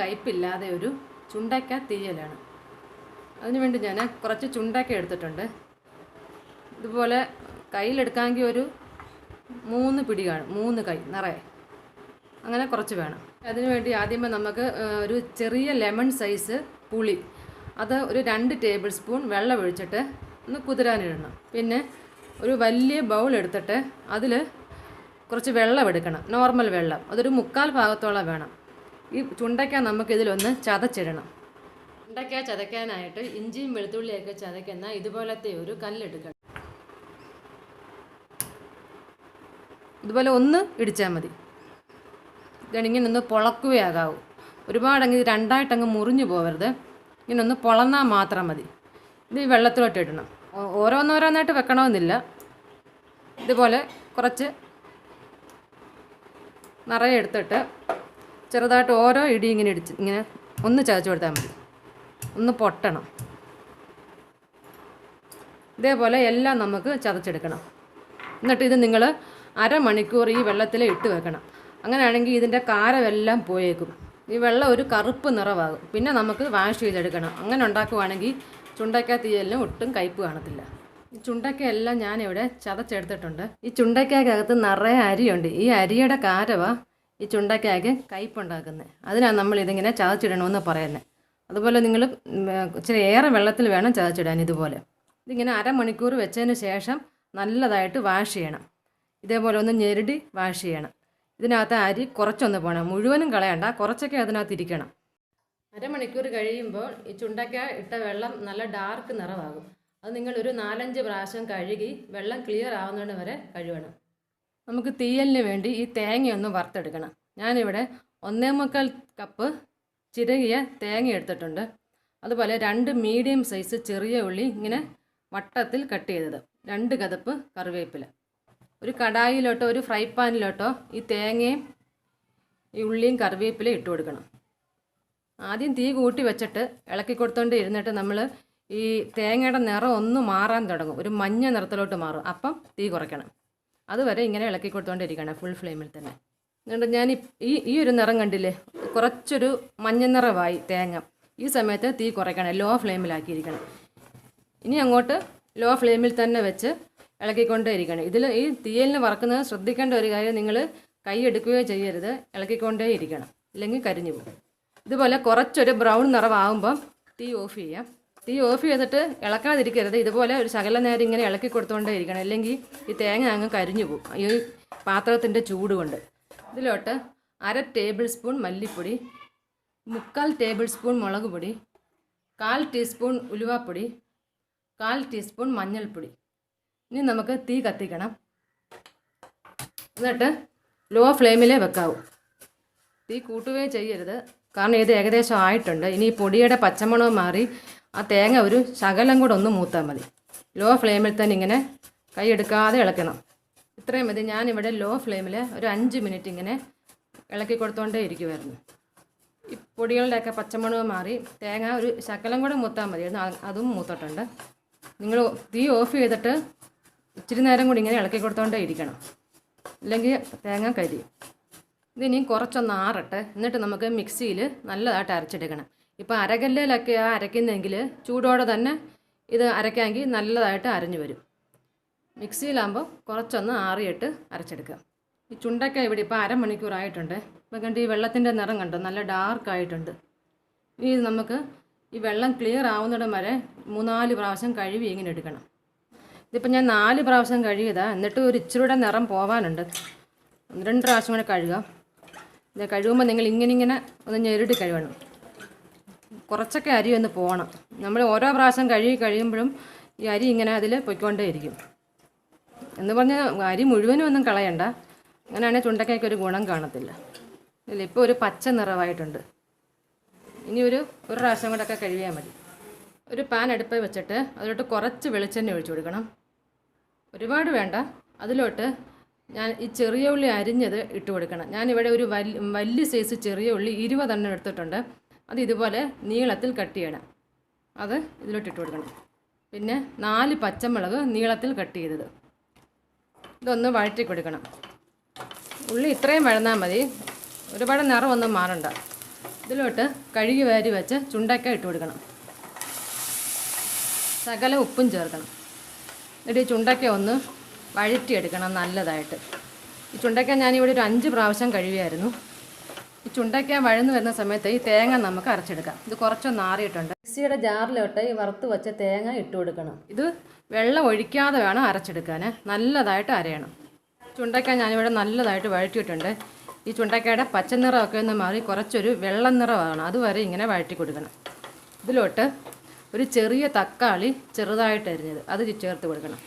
കയ്പില്ലാതെ ഒരു ചുണ്ടയ്ക്ക തീയലാണ്. അതിനുവേണ്ടി ഞാൻ കുറച്ച് ചുണ്ടയ്ക്ക എടുത്തിട്ടുണ്ട്. ഇതുപോലെ കയ്യിലെടുക്കാമെങ്കിൽ ഒരു മൂന്ന് പിടി കാണും. മൂന്ന് കൈ നിറയെ. അങ്ങനെ കുറച്ച് വേണം. അതിനുവേണ്ടി ആദ്യമേ നമുക്ക് ഒരു ചെറിയ ലെമൺ സൈസ് പുളി. അത് ഒരു രണ്ട് ടേബിൾ സ്പൂൺ വെള്ളം ഒഴിച്ചിട്ട് ഒന്ന് കുതിരാനിടണം പിന്നെ ഒരു വലിയ ബൗൾ എടുത്തിട്ട് അതിൽ കുറച്ച് വെള്ളം എടുക്കണം. നോർമൽ വെള്ളം. അതൊരു മുക്കാൽ ഭാഗത്തോളം വേണം. ഈ ചുണ്ടയ്ക്ക നമുക്കിതിലൊന്ന് ചതച്ചിടണം. ചുണ്ടയ്ക്ക ചതയ്ക്കാനായിട്ട് ഇഞ്ചിയും വെളുത്തുള്ളിയൊക്കെ ചതയ്ക്കുന്ന ഇതുപോലത്തെ ഒരു കല്ലെടുക്കണം. ഇതുപോലെ ഒന്ന് ഇടിച്ചാൽ മതി. ഇതാണ് ഇങ്ങനെ ഒന്ന് പൊളക്കുകയാകാവൂ. ഒരുപാടങ്ങ് ഇത് രണ്ടായിട്ടങ്ങ് മുറിഞ്ഞു പോകരുത് ഇങ്ങനെ ഒന്ന് പൊളന്നാൽ മാത്രം മതി. ഇത് വെള്ളത്തിലോട്ട് ഇടണം. ഓരോന്നോരോന്നായിട്ട് വെക്കണമെന്നില്ല. ഇതുപോലെ കുറച്ച് നിറയെ എടുത്തിട്ട് ചെറുതായിട്ട് ഓരോ ഇടി ഇങ്ങനെ ഇടിച്ച് ഇങ്ങനെ ഒന്ന് ചതച്ച് കൊടുത്താൽ മതി. ഒന്ന് പൊട്ടണം. ഇതേപോലെ എല്ലാം നമുക്ക് ചതച്ചെടുക്കണം. എന്നിട്ട് ഇത് നിങ്ങൾ അരമണിക്കൂർ ഈ വെള്ളത്തിൽ ഇട്ട് വെക്കണം. അങ്ങനെയാണെങ്കിൽ ഇതിന്റെ കാരമെല്ലാം പോയേക്കും. ഈ വെള്ളം ഒരു കറുപ്പ് നിറവാകും പിന്നെ നമുക്ക് വാഷ് ചെയ്തെടുക്കണം. അങ്ങനെ ഉണ്ടാക്കുവാണെങ്കിൽ ചുണ്ടയ്ക്ക തീയലിന് ഒട്ടും കയ്പ്പ് കാണത്തില്ല. ഈ ചുണ്ടയ്ക്ക എല്ലാം ഞാനിവിടെ ചതച്ചെടുത്തിട്ടുണ്ട്. ഈ ചുണ്ടയ്ക്കകത്ത് നിറയെ അരിയുണ്ട്. ഈ അരിയുടെ കാരവ ഈ ചുണ്ടയ്ക്കയ്ക്ക് കയ്പുണ്ടാക്കുന്നത് അതിനാണ് നമ്മൾ ഇതിങ്ങനെ ചതച്ചിടണമെന്ന് പറയുന്നത് അതുപോലെ നിങ്ങൾ ഇച്ചിരി ഏറെ വെള്ളത്തിൽ വേണം ചതച്ചിടാൻ ഇതുപോലെ. ഇതിങ്ങനെ അരമണിക്കൂർ വെച്ചതിന് ശേഷം നല്ലതായിട്ട് വാഷ് ചെയ്യണം. ഇതേപോലെ ഒന്ന് ഞെരടി വാഷ് ചെയ്യണം. ഇതിനകത്ത് അരി കുറച്ചൊന്ന് പോകണം മുഴുവനും കളയണ്ട. കുറച്ചൊക്കെ അതിനകത്ത് ഇരിക്കണം. അരമണിക്കൂർ കഴിയുമ്പോൾ ഈ ചുണ്ടയ്ക്ക ഇട്ട വെള്ളം നല്ല ഡാർക്ക് നിറമാകും അത് നിങ്ങളൊരു നാലഞ്ച് പ്രാവശ്യം കഴുകി വെള്ളം ക്ലിയർ ആവുന്നതിന് വരെ കഴുകണം. നമുക്ക് തീയലിന് വേണ്ടി ഈ തേങ്ങയൊന്ന് വറുത്തെടുക്കണം. ഞാനിവിടെ ഒന്നേ മുക്കാൽ കപ്പ് ചിരകിയ തേങ്ങ എടുത്തിട്ടുണ്ട്. അതുപോലെ രണ്ട് മീഡിയം സൈസ് ചെറിയ ഉള്ളി ഇങ്ങനെ വട്ടത്തിൽ കട്ട് ചെയ്തത്. രണ്ട് കതപ്പ് കറിവേപ്പില. ഒരു കടായിലോട്ടോ ഒരു ഫ്രൈ പാനിലോട്ടോ ഈ തേങ്ങയും ഈ ഉള്ളിയും കറിവേപ്പിലയും ഇട്ട് കൊടുക്കണം. ആദ്യം തീ കൂട്ടി വെച്ചിട്ട് ഇളക്കി കൊടുത്തോണ്ട് ഇരുന്നിട്ട് നമ്മൾ ഈ തേങ്ങയുടെ നിറം ഒന്ന് മാറാൻ തുടങ്ങും. ഒരു മഞ്ഞ നിറത്തിലോട്ട് മാറും. അപ്പം തീ കുറയ്ക്കണം. അതുവരെ ഇങ്ങനെ ഇളക്കി കൊടുത്തോണ്ടിരിക്കണം ഫുൾ ഫ്ലെയിമിൽ തന്നെ. എന്നിട്ട് ഞാൻ ഈ ഈ ഒരു നിറം കണ്ടില്ലേ? കുറച്ചൊരു മഞ്ഞ നിറമായി തേങ്ങ. ഈ സമയത്ത് തീ കുറയ്ക്കണം ലോ ഫ്ലെയിമിലാക്കിയിരിക്കണം ഇനി അങ്ങോട്ട് ലോ ഫ്ലെയിമിൽ തന്നെ വെച്ച് ഇളക്കിക്കൊണ്ടേ ഇരിക്കണം ഇതിൽ ഈ തീയലിന് വറക്കുന്നത് ശ്രദ്ധിക്കേണ്ട ഒരു കാര്യം നിങ്ങൾ കൈ എടുക്കുകയോ ചെയ്യരുത് ഇളക്കിക്കൊണ്ടേ ഇരിക്കണം ഇല്ലെങ്കിൽ കരിഞ്ഞു പോകും. ഇതുപോലെ കുറച്ചൊരു ബ്രൗൺ നിറമാകുമ്പം തീ ഓഫ് ചെയ്യാം. തീ ഓഫ് ചെയ്തിട്ട് ഇളക്കാതിരിക്കരുത്. ഇതുപോലെ ഒരു ശകല നേരം ഇങ്ങനെ ഇളക്കി കൊടുത്തുകൊണ്ടേ ഇരിക്കണം. അല്ലെങ്കിൽ ഈ തേങ്ങ അങ്ങ് കരിഞ്ഞു പോകും. ഈ പാത്രത്തിന്റെ ചൂട് കൊണ്ട്. ഇതിലോട്ട് അര ടേബിൾ സ്പൂൺ മല്ലിപ്പൊടി മുക്കാൽ ടേബിൾ സ്പൂൺ മുളക് പൊടി കാൽ ടീസ്പൂൺ ഉലുവാപ്പൊടി കാൽ ടീസ്പൂൺ മഞ്ഞൾപ്പൊടി. ഇനി നമുക്ക് തീ കത്തിക്കണം. എന്നിട്ട് ലോ ഫ്ലെയിമിലേ വെക്കാവൂ. തീ കൂട്ടുകയും ചെയ്യരുത്. കാരണം ഇത് ഏകദേശം ആയിട്ടുണ്ട്. ഇനി പൊടിയുടെ പച്ചമണവും മാറി ആ തേങ്ങ ഒരു ശകലം കൂടെ ഒന്ന് മൂത്താൽ മതി. ലോ ഫ്ലെയിമിൽ തന്നെ ഇങ്ങനെ കൈ എടുക്കാതെ ഇളക്കണം. ഇത്രയും മതി. ഞാനിവിടെ ലോ ഫ്ലെയിമിൽ ഒരു അഞ്ച് മിനിറ്റ് ഇങ്ങനെ ഇളക്കി കൊടുത്തോണ്ടേ ഇരിക്കുമായിരുന്നു ഈ പൊടികളുടെയൊക്കെ പച്ചമുളക് മാറി തേങ്ങ ഒരു ശകലം കൂടെ മൂത്താൽ മതിയായിരുന്നു അതും മൂത്തിട്ടുണ്ട്. നിങ്ങൾ തീ ഓഫ് ചെയ്തിട്ട് ഇച്ചിരി നേരം കൂടി ഇങ്ങനെ ഇളക്കി കൊടുത്തോണ്ടേ ഇരിക്കണം. അല്ലെങ്കിൽ തേങ്ങ കരിയും. ഇതിനി കുറച്ചൊന്ന് ആറട്ടെ. എന്നിട്ട് നമുക്ക് മിക്സിയിൽ നല്ലതായിട്ട് അരച്ചെടുക്കണം. ഇപ്പോൾ അരകല്ലിലൊക്കെ ആ അരയ്ക്കുന്നെങ്കിൽ ചൂടോടെ തന്നെ ഇത് അരയ്ക്കാമെങ്കിൽ നല്ലതായിട്ട് അരഞ്ഞു വരും. മിക്സിയിലാകുമ്പോൾ കുറച്ചൊന്ന് ആറിയിട്ട് അരച്ചെടുക്കുക. ഈ ചുണ്ടക്ക ഇവിടെ ഇപ്പോൾ അരമണിക്കൂറായിട്ടുണ്ട്. ഇപ്പം കണ്ട് ഈ വെള്ളത്തിന്റെ നിറം കണ്ടോ? നല്ല ഡാർക്കായിട്ടുണ്ട്. ഇനി ഇത് നമുക്ക് ഈ വെള്ളം ക്ലിയർ ആവുന്നിടം വരെ മൂന്നാൽ പ്രാവശ്യം കഴുകി ഇങ്ങനെ എടുക്കണം. ഇതിപ്പോൾ ഞാൻ നാല് പ്രാവശ്യം കഴുകിയതാ. എന്നിട്ട് ഒരു ഇച്ചിരൂടെ നിറം പോവാനുണ്ട്. രണ്ട് പ്രാവശ്യം കൂടെ കഴുകാം. ഇത് കഴുകുമ്പോൾ നിങ്ങൾ ഇങ്ങനെ ഇങ്ങനെ ഒന്ന് ഞെരുടി കഴുകണം. കുറച്ചൊക്കെ അരി ഒന്ന് പോകണം നമ്മൾ ഓരോ പ്രാവശ്യം കഴുകി കഴിയുമ്പോഴും ഈ അരി ഇങ്ങനെ അതിൽ പൊയ്ക്കൊണ്ടേ ഇരിക്കും എന്ന് പറഞ്ഞാൽ അരി മുഴുവനും ഒന്നും കളയണ്ട. അങ്ങനെയാണെങ്കിൽ ചുണ്ടക്കയ്ക്ക് ഒരു ഗുണം കാണത്തില്ല. ഇല്ല ഇപ്പോൾ ഒരു പച്ച നിറവായിട്ടുണ്ട്. ഇനി ഒരു ഒരു പ്രാവശ്യം കൂടെയൊക്കെ കഴുകിയാൽ മതി. ഒരു പാൻ അടുപ്പിൽ വെച്ചിട്ട് അതിലോട്ട് കുറച്ച് വെളിച്ചെണ്ണ ഒഴിച്ചു കൊടുക്കണം. ഒരുപാട് വേണ്ട. അതിലോട്ട് ഞാൻ ഈ ചെറിയ ഉള്ളി അരിഞ്ഞത് ഇട്ട് കൊടുക്കണം. ഞാനിവിടെ ഒരു വലിയ സൈസ് ചെറിയ ഉള്ളി ഇരുപതെണ്ണം എടുത്തിട്ടുണ്ട്. അത് ഇതുപോലെ നീളത്തിൽ കട്ട് ചെയ്യണം. അത് ഇതിലോട്ട് ഇട്ട് കൊടുക്കണം. പിന്നെ നാല് പച്ചമുളക് നീളത്തിൽ കട്ട് ചെയ്തത്. ഇതൊന്ന് വഴറ്റി കൊടുക്കണം. ഉള്ളി ഇത്രയും വഴന്നാൽ മതി. ഒരുപാട് നിറമൊന്നും മാറണ്ട. ഇതിലോട്ട് കഴുകി വാരി വെച്ച് ചുണ്ടക്ക ഇട്ട് കൊടുക്കണം. ശകല ഉപ്പും ചേർക്കണം. എന്നിട്ട് ഈ ചുണ്ടക്ക ഒന്ന് വഴറ്റിയെടുക്കണം നല്ലതായിട്ട്. ഈ ചുണ്ടക്ക ഞാനിവിടെ ഒരു അഞ്ച് പ്രാവശ്യം കഴുകിയായിരുന്നു. ഈ ചുണ്ടക്ക വഴന്ന് വരുന്ന സമയത്ത് ഈ തേങ്ങ നമുക്ക് അരച്ചെടുക്കാം. ഇത് കുറച്ചൊന്ന് ആറിയിട്ടുണ്ട്. മിക്സിയുടെ ജാറിലോട്ട് ഈ വറുത്ത് വെച്ച തേങ്ങ ഇട്ട് കൊടുക്കണം. ഇത് വെള്ളം ഒഴിക്കാതെ വേണം അരച്ചെടുക്കാൻ നല്ലതായിട്ട് അരയണം. ചുണ്ടക്ക ഞാനിവിടെ നല്ലതായിട്ട് വഴറ്റിയിട്ടുണ്ട്. ഈ ചുണ്ടക്കയുടെ പച്ചനിറമൊക്കെ ഒന്ന് മാറി കുറച്ചൊരു വെള്ളം നിറമാണ്. അതുവരെ ഇങ്ങനെ വഴറ്റി കൊടുക്കണം. ഇതിലോട്ട് ഒരു ചെറിയ തക്കാളി ചെറുതായിട്ട് അരിഞ്ഞത്. അത് ചേർത്ത് കൊടുക്കണം.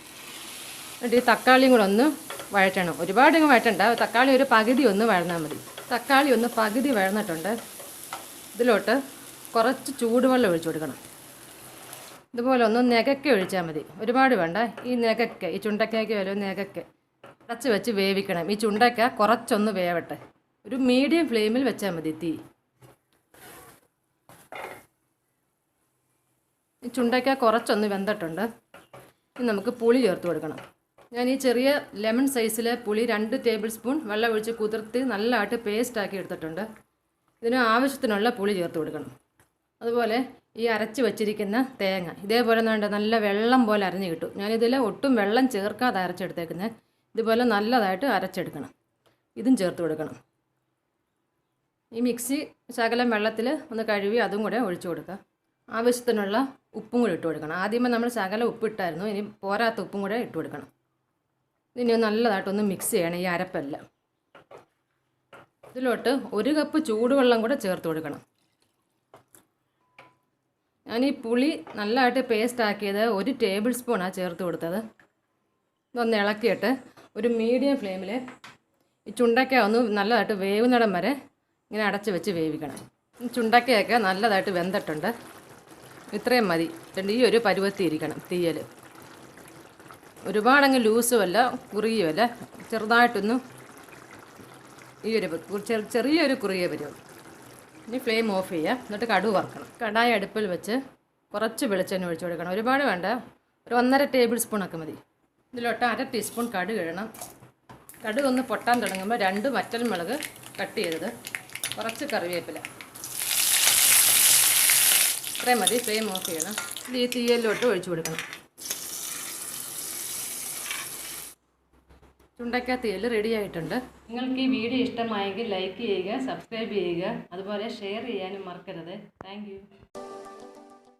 എന്നിട്ട് ഈ തക്കാളിയും കൂടെ ഒന്ന് വഴറ്റണം. ഒരുപാട് ഇങ്ങ് വഴറ്റണ്ട. തക്കാളി ഒരു പകുതി ഒന്ന് വഴന്നാൽ മതി. തക്കാളി ഒന്ന് പകുതി വഴന്നിട്ടുണ്ട്. ഇതിലോട്ട് കുറച്ച് ചൂടുവെള്ളം ഒഴിച്ചു കൊടുക്കണം. ഇതുപോലെ ഒന്ന് നികക്ക ഒഴിച്ചാൽ മതി. ഒരുപാട് വേണ്ട. ഈ നികക്ക ഈ ചുണ്ടക്കയ്ക്ക് വരും നികക്ക. അടച്ച് വെച്ച് വേവിക്കണം. ഈ ചുണ്ടക്ക കുറച്ചൊന്ന് വേവട്ടെ. ഒരു മീഡിയം ഫ്ലെയിമിൽ വെച്ചാൽ മതി തീ. ഈ ചുണ്ടക്ക കുറച്ചൊന്ന് വെന്തിട്ടുണ്ട്. ഇനി നമുക്ക് പുളി ചേർത്ത് കൊടുക്കണം. ഞാൻ ഈ ചെറിയ ലെമൺ സൈസിലെ പുളി രണ്ട് ടേബിൾ സ്പൂൺ വെള്ളം ഒഴിച്ച് കുതിർത്ത് നല്ലതായിട്ട് പേസ്റ്റ് ആക്കി എടുത്തിട്ടുണ്ട്. ഇതിന് ആവശ്യത്തിനുള്ള പുളി ചേർത്ത് കൊടുക്കണം. അതുപോലെ ഈ അരച്ച് വച്ചിരിക്കുന്ന തേങ്ങ ഇതേപോലെ വേണ്ട നല്ല വെള്ളം പോലെ അരഞ്ഞ് കിട്ടും. ഞാനിതിൽ ഒട്ടും വെള്ളം ചേർക്കാതെ അരച്ചെടുത്തേക്കുന്നത് ഇതുപോലെ നല്ലതായിട്ട് അരച്ചെടുക്കണം. ഇതും ചേർത്ത് കൊടുക്കണം. ഈ മിക്സി ശകലം വെള്ളത്തിൽ ഒന്ന് കഴുകി അതും കൂടെ ഒഴിച്ചു കൊടുക്കുക. ആവശ്യത്തിനുള്ള ഉപ്പും കൂടി ഇട്ട് കൊടുക്കണം. ആദ്യമേ നമ്മൾ ശകലം ഉപ്പിട്ടായിരുന്നു ഇനി പോരാത്ത ഉപ്പും കൂടെ ഇട്ട് കൊടുക്കണം. ഒന്ന് നല്ലതായിട്ടൊന്ന് മിക്സ് ചെയ്യണം ഈ അരപ്പെല്ലാം. ഇതിലോട്ട് ഒരു കപ്പ് ചൂടുവെള്ളം കൂടെ ചേർത്ത് കൊടുക്കണം. ഞാൻ ഈ പുളി നല്ലതായിട്ട് പേസ്റ്റ് ആക്കിയത് ഒരു ടേബിൾ സ്പൂണാണ് ചേർത്ത് കൊടുത്തത്. ഇതൊന്ന് ഇളക്കിയിട്ട് ഒരു മീഡിയം ഫ്ലെയിമിൽ ഈ ചുണ്ടക്ക ഒന്ന് നല്ലതായിട്ട് വേവുന്നിടം വരെ ഇങ്ങനെ അടച്ച് വെച്ച് വേവിക്കണം. ചുണ്ടക്കയൊക്കെ നല്ലതായിട്ട് വെന്തിട്ടുണ്ട്. ഇത്രയും മതി. ഈ ഒരു പരുവത്തിയിരിക്കണം തീയൽ ഒരുപാടങ്ങ് ലൂസുമല്ല കുറിയുമല്ല ചെറുതായിട്ടൊന്ന് ഈ ഒരു ചെറിയൊരു കുറിയ വരും. ഇനി ഫ്ലെയിം ഓഫ് ചെയ്യുക എന്നിട്ട് കടുവ് വറക്കണം. കടായ അടുപ്പിൽ വെച്ച് കുറച്ച് വെളിച്ചെണ്ണ ഒഴിച്ച് കൊടുക്കണം. ഒരുപാട് വേണ്ട. ഒരു ഒന്നര ടേബിൾ സ്പൂണൊക്കെ മതി. ഇതിലോട്ട് അര ടീസ്പൂൺ കടു ഇടണം. കടു ഒന്ന് പൊട്ടാൻ തുടങ്ങുമ്പോൾ രണ്ട് വറ്റൽ മുളക് കട്ട് ചെയ്തത്. കുറച്ച് കറിവേപ്പില. ഇത്രയും മതി. ഫ്ലെയിം ഓഫ് ചെയ്യണം. ഇത് ഈ തീയലിലോട്ട് ഒഴിച്ചു കൊടുക്കണം. ചുണ്ടക്ക തീയൽ റെഡി ആയിട്ടുണ്ട്. നിങ്ങൾക്ക് ഈ വീഡിയോ ഇഷ്ടമായെങ്കിൽ ലൈക്ക് ചെയ്യുക സബ്സ്ക്രൈബ് ചെയ്യുക അതുപോലെ ഷെയർ ചെയ്യാനും മറക്കരുത്. താങ്ക്